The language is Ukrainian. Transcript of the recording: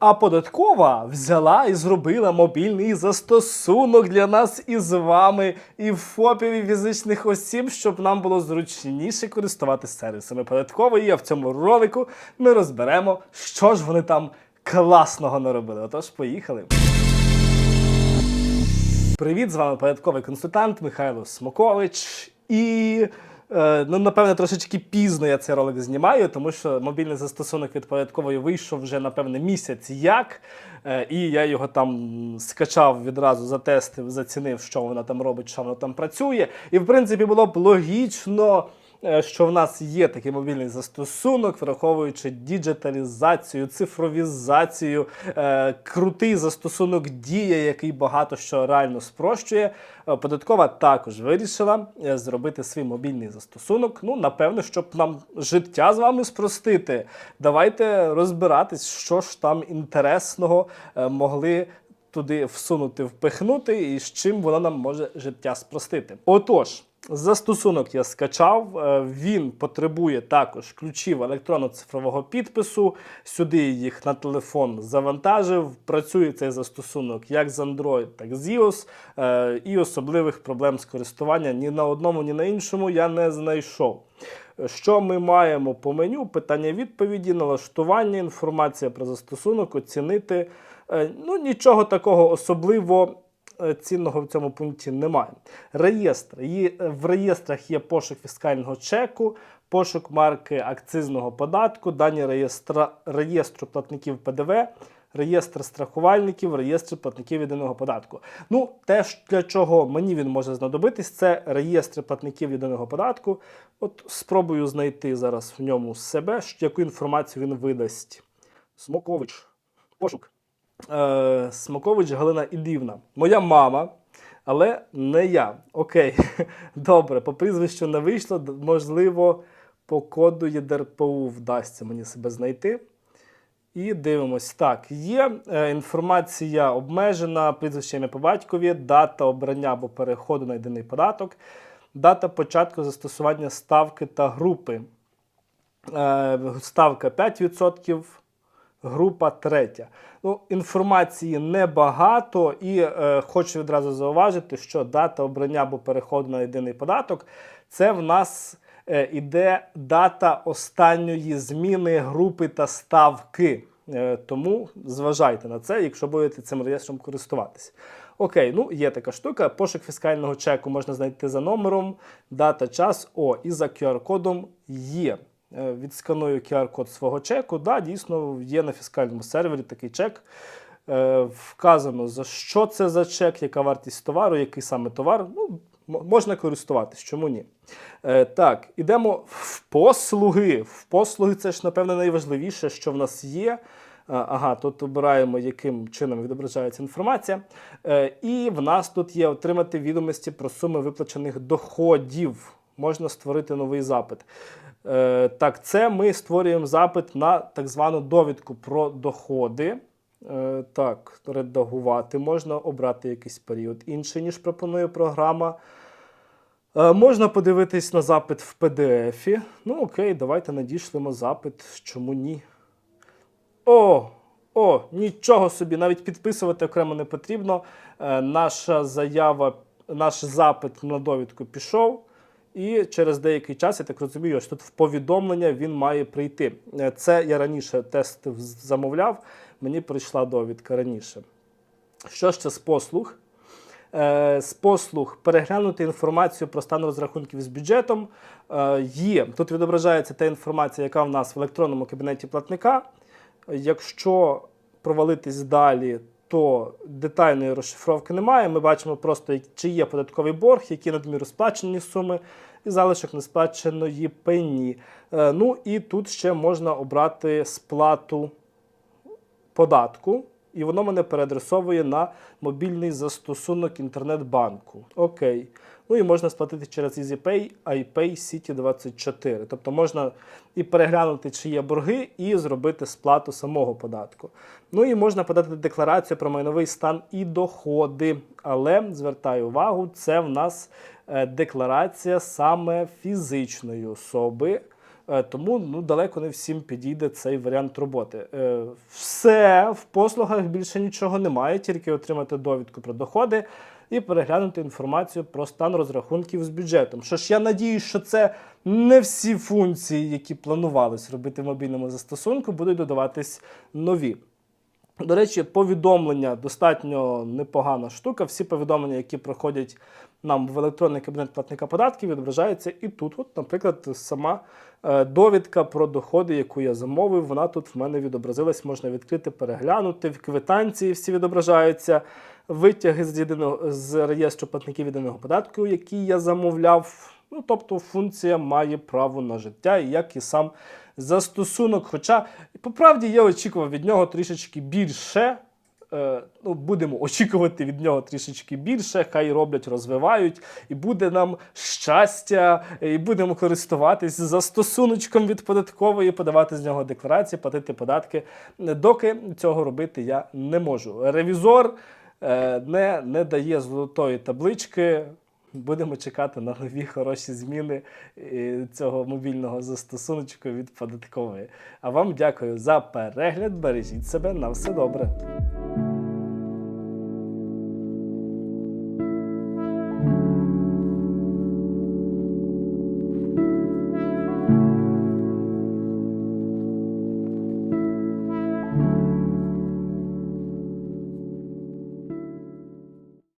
А податкова взяла і зробила мобільний застосунок для нас із вами і ФОПів і фізичних осіб, щоб нам було зручніше користуватися сервісами податкової. А в цьому ролику ми розберемо, що ж вони там класного наробили. Отож, поїхали. Привіт, з вами податковий консультант Михайло Смокович. І ну, напевне, трошечки пізно я цей ролик знімаю, тому що мобільний застосунок від податкової вийшов вже, напевне, місяць як. Е, і я його там скачав відразу, затестив, зацінив, що вона там робить, що вона там працює. І в принципі було б логічно. Е, Що в нас є такий мобільний застосунок, враховуючи діджиталізацію, цифровізацію, е, крутий застосунок Дія, який багато що реально спрощує. Е, Податкова також вирішила зробити свій мобільний застосунок. Ну, напевно, щоб нам життя з вами спростити. Давайте розбиратись, що ж там інтересного могли туди всунути, впихнути, і з чим вона нам може життя спростити. Отож. Застосунок я скачав. е, Він потребує також ключів електронно-цифрового підпису. Сюди їх на телефон завантажив. Працює цей застосунок як з Android, так і з iOS. Е, І особливих проблем з користування ні на одному, ні на іншому я не знайшов. Що ми маємо по меню? Питання відповіді, налаштування, інформація про застосунок, оцінити. Е, Ну, нічого такого особливо цінного в цьому пункті немає. Реєстр. В реєстрах є пошук фіскального чеку, пошук марки акцизного податку, дані реєстра, реєстру платників ПДВ, реєстр страхувальників, реєстр платників єдиного податку. Ну, те, для чого мені він може знадобитись, це реєстр платників єдиного податку. От спробую знайти зараз в ньому себе, яку інформацію він видасть. Смокович. Пошук. Е, Смокович Галина Іллівна. Моя мама, але не я. Окей, добре, по прізвищу не вийшло. Можливо, по коду ЄДРПУ вдасться мені себе знайти. І дивимось. Так, є е, інформація обмежена, прізвище ім'я по батькові, дата обрання або переходу на єдиний податок, дата початку застосування ставки та групи. Е, ставка 5%, група третя. Ну, інформації небагато, і е, хочу відразу зауважити, що дата обрання або переходу на єдиний податок це в нас е, іде дата останньої зміни групи та ставки. Е, тому зважайте на це, якщо будете цим реєстром користуватися. Окей, ну є така штука. Пошук фіскального чеку можна знайти за номером, дата, час, о, і за QR-кодом є. Е, Відсканую QR-код свого чеку. Да, дійсно є на фіскальному сервері такий чек. Е, Вказано, за що це за чек, яка вартість товару, який саме товар. Ну, можна користуватись, чому ні? Е, Так, ідемо в послуги. В послуги це ж, напевне, найважливіше, що в нас є. Ага, тут обираємо, яким чином відображається інформація. І в нас тут є отримати відомості про суми виплачених доходів. Можна створити новий запит. Е, Так, це ми створюємо запит на так звану довідку про доходи. Е, Так, редагувати можна обрати якийсь період інший, ніж пропонує програма. Е, Можна подивитись на запит в PDF. Ну, окей, давайте надішлемо запит. Чому ні? О, о, нічого собі, навіть підписувати окремо не потрібно. Наша заява, наш запит на довідку пішов. І через деякий час, я так розумію, ось тут в повідомлення він має прийти. Е, Це я раніше тест замовляв, мені прийшла довідка раніше. Що ще з послуг? Е, з послуг переглянути інформацію про стан розрахунків з бюджетом. Е, є. Тут відображається та інформація, яка в нас в електронному кабінеті платника. Якщо провалитись далі, то детальної розшифровки немає. Ми бачимо просто, чи є податковий борг, які надміру сплачені суми, і залишок несплаченої пені. Е, Ну і тут ще можна обрати сплату податку, і воно мене переадресовує на мобільний застосунок інтернет-банку. Окей. Ну і можна сплатити через EasyPay, iPay, City24. Тобто можна і переглянути, чи є борги, і зробити сплату самого податку. Ну і можна подати декларацію про майновий стан і доходи. Але звертаю увагу, це в нас е, декларація саме фізичної особи. Е, Тому ну, далеко не всім підійде цей варіант роботи. Е, Все в послугах більше нічого немає, тільки отримати довідку про доходи і переглянути інформацію про стан розрахунків з бюджетом. Що ж, я надіюсь, що це не всі функції, які планувалось робити в мобільному застосунку, будуть додаватись нові. До речі, повідомлення достатньо непогана штука. Всі повідомлення, які проходять нам в електронний кабінет платника податків, відображаються і тут. От, наприклад, сама е, довідка про доходи, яку я замовив, вона тут в мене відобразилась. Можна відкрити, переглянути. В квитанції всі відображаються. Витяги з єдиного з реєстру платників єдиного податку, які я замовляв. Ну, тобто функція має право на життя, як і сам застосунок. Хоча, по правді, я очікував від нього трішечки більше. Е, ну, будемо очікувати від нього трішечки більше, хай роблять, розвивають, і буде нам щастя, і будемо користуватись застосуночком від податкової, подавати з нього декларації, платити податки. Доки цього робити я не можу. Ревізор не, не дає золотої таблички. Будемо чекати на нові хороші зміни е, цього мобільного застосуночку від податкової. А вам дякую за перегляд. Бережіть себе на все добре.